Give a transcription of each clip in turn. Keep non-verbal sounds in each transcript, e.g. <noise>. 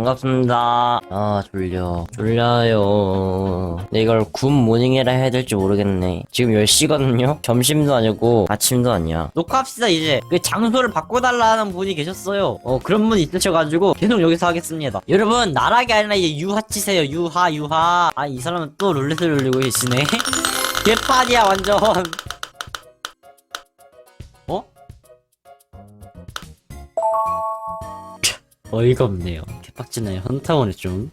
반갑습니다. 아, 졸려. 졸려요. 근데 이걸 굿 모닝이라 해야 될지 모르겠네. 지금 10시거든요? 점심도 아니고 아침도 아니야. 녹화합시다, 이제. 그 장소를 바꿔달라는 분이 계셨어요. 어, 그런 분이 있으셔가지고 계속 여기서 하겠습니다. 여러분, 나락이 아니라 이제 유하 치세요. 유하, 유하. 아, 이 사람은 또 룰렛을 돌리고 계시네. <laughs> 개판이야, 완전. 어이가 없네요. 개빡치네요. 현타오네 좀.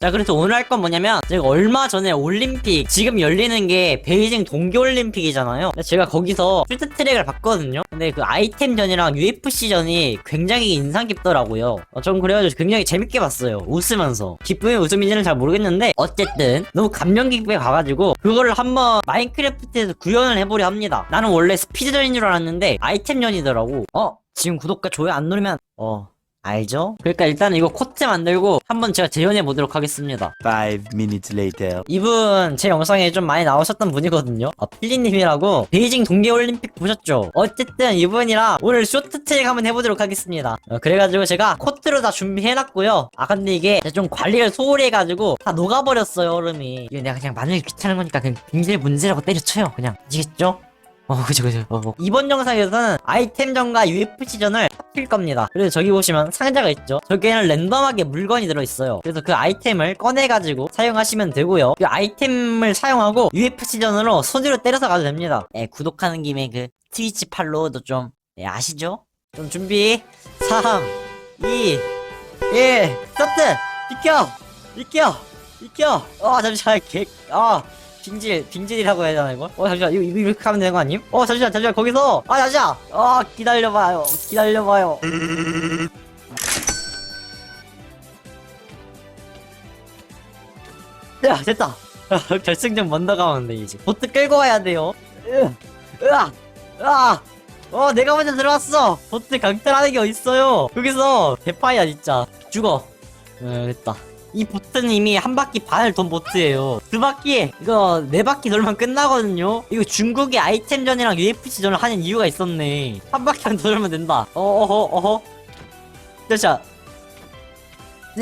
자 그래서 오늘 할 건 뭐냐면 제가 얼마 전에 올림픽 지금 열리는 게 베이징 동계올림픽이잖아요 제가 거기서 슈트 트랙을 봤거든요 근데 그 아이템전이랑 UFC전이 굉장히 인상 깊더라고요 어, 전 그래가지고 굉장히 재밌게 봤어요 웃으면서 기쁨이 웃음인지는 잘 모르겠는데 어쨌든 너무 감명 깊게 가가지고 그거를 한번 마인크래프트에서 구현을 해보려 합니다 나는 원래 스피드전인 줄 알았는데 아이템전이더라고 어? 지금 구독과 좋아요 안 누르면 어 알죠? 그러니까 일단 이거 코트 만들고 한번 제가 재현해 보도록 하겠습니다. Five minutes later. 이분 제 영상에 좀 많이 나오셨던 분이거든요. 아 필리님이라고 베이징 동계올림픽 보셨죠? 어쨌든 이분이랑 오늘 쇼트트랙 한번 해보도록 하겠습니다. 어, 그래가지고 제가 코트로 다 준비해놨고요. 아 근데 이게 좀 관리를 소홀히 해가지고 다 녹아버렸어요 얼음이. 이게 내가 그냥 만들기 귀찮은 거니까 그냥 빙질 문제라고 때려쳐요. 그냥 아시겠죠? 어, 그죠, 그죠. 어, 어. 이번 영상에서는 아이템전과 UFC전을 합칠 겁니다. 그래서 저기 보시면 상자가 있죠. 저기에는 랜덤하게 물건이 들어있어요. 그래서 그 아이템을 꺼내가지고 사용하시면 되고요. 그 아이템을 사용하고 UFC전으로 손으로 때려서 가도 됩니다. 예, 구독하는 김에 그 트위치 팔로우도 좀, 예, 아시죠? 좀 준비. 3, 2, 1, 스타트! 비켜! 비켜! 비켜! 어, 잠시만, 개, 어. 빙질, 빙질이라고 해야 되나, 이거? 어, 잠시만, 이거, 이거 이렇게 하면 되는 거 아님? 어, 잠시만, 잠시만, 거기서! 아, 잠시만! 어, 기다려봐요, 기다려봐요. 야, 됐다! <laughs> 결승전 먼저 가면 돼, 이제. 보트 끌고 와야 돼요. 으, 으아! 으아! 어, 내가 먼저 들어왔어! 보트 강탈하는 게 어딨어요! 여기서, 대파이야, 진짜. 죽어. 어, 됐다. 이 보트는 이미 한 바퀴 반을 돈 보트예요. 두 바퀴 이거 네 바퀴 돌면 끝나거든요. 이거 중국이 아이템전이랑 UFC전을 하는 이유가 있었네. 한 바퀴만 돌면 된다. 어허 어허. 자자.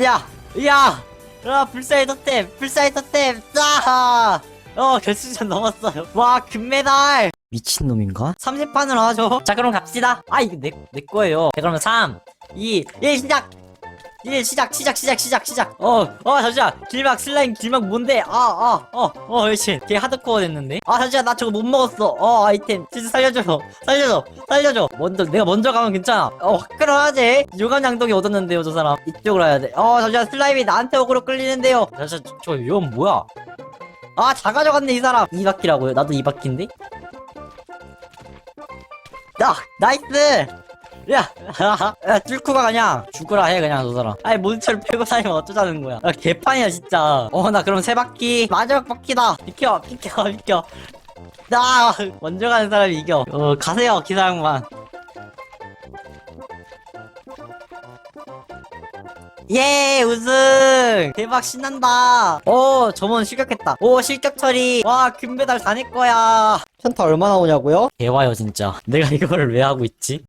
야, 야, 아 불사의 토템, 불사의 토템, 자. 어 결승전 넘었어요. 와 금메달. 미친놈인가? 30판으로 하죠. 자 그럼 갑시다. 아 이거 내, 내 거예요. 자 그러면 3, 2, 1 시작. 1 시작 시작 시작 시작 시작. 어어 잠시만 길막 슬라임 길막 뭔데? 아아어어 그렇지. 걔 하드코어 됐는데? 아 잠시만 나 저거 못 먹었어. 어 아이템. 진짜 살려줘. <laughs> 살려줘. 살려줘. 먼저 내가 먼저 가면 괜찮아. 어 화끈하지. 요감 양동이 얻었는데요 저 사람. 이쪽으로 가야 돼어 잠시만 슬라임이 나한테 어그로 끌리는데요. 잠시만 저, 저 이건 뭐야? 아다 가져갔네 이 사람. 이 바퀴라고요? 나도 이 바퀴인데? 야 나이스 야, <laughs> 야, 뚫고 가 그냥 죽으라 해 그냥 저 사람. 아니 몬스터를 패고 다니면 어쩌자는 거야. 야, 개판이야 진짜. 어 나 그럼 세 바퀴 마지막 바퀴다. 비켜, 비켜, <laughs> 비켜. 나 먼저 가는 사람이 이겨. 어 가세요 기사 양반. 예 우승 대박 신난다 오 저번 실격했다 오 실격 처리 와 금메달 다 내 거야 현타 얼마 나 오냐고요? 대화요 진짜 내가 <laughs> 이거를 왜 하고 있지?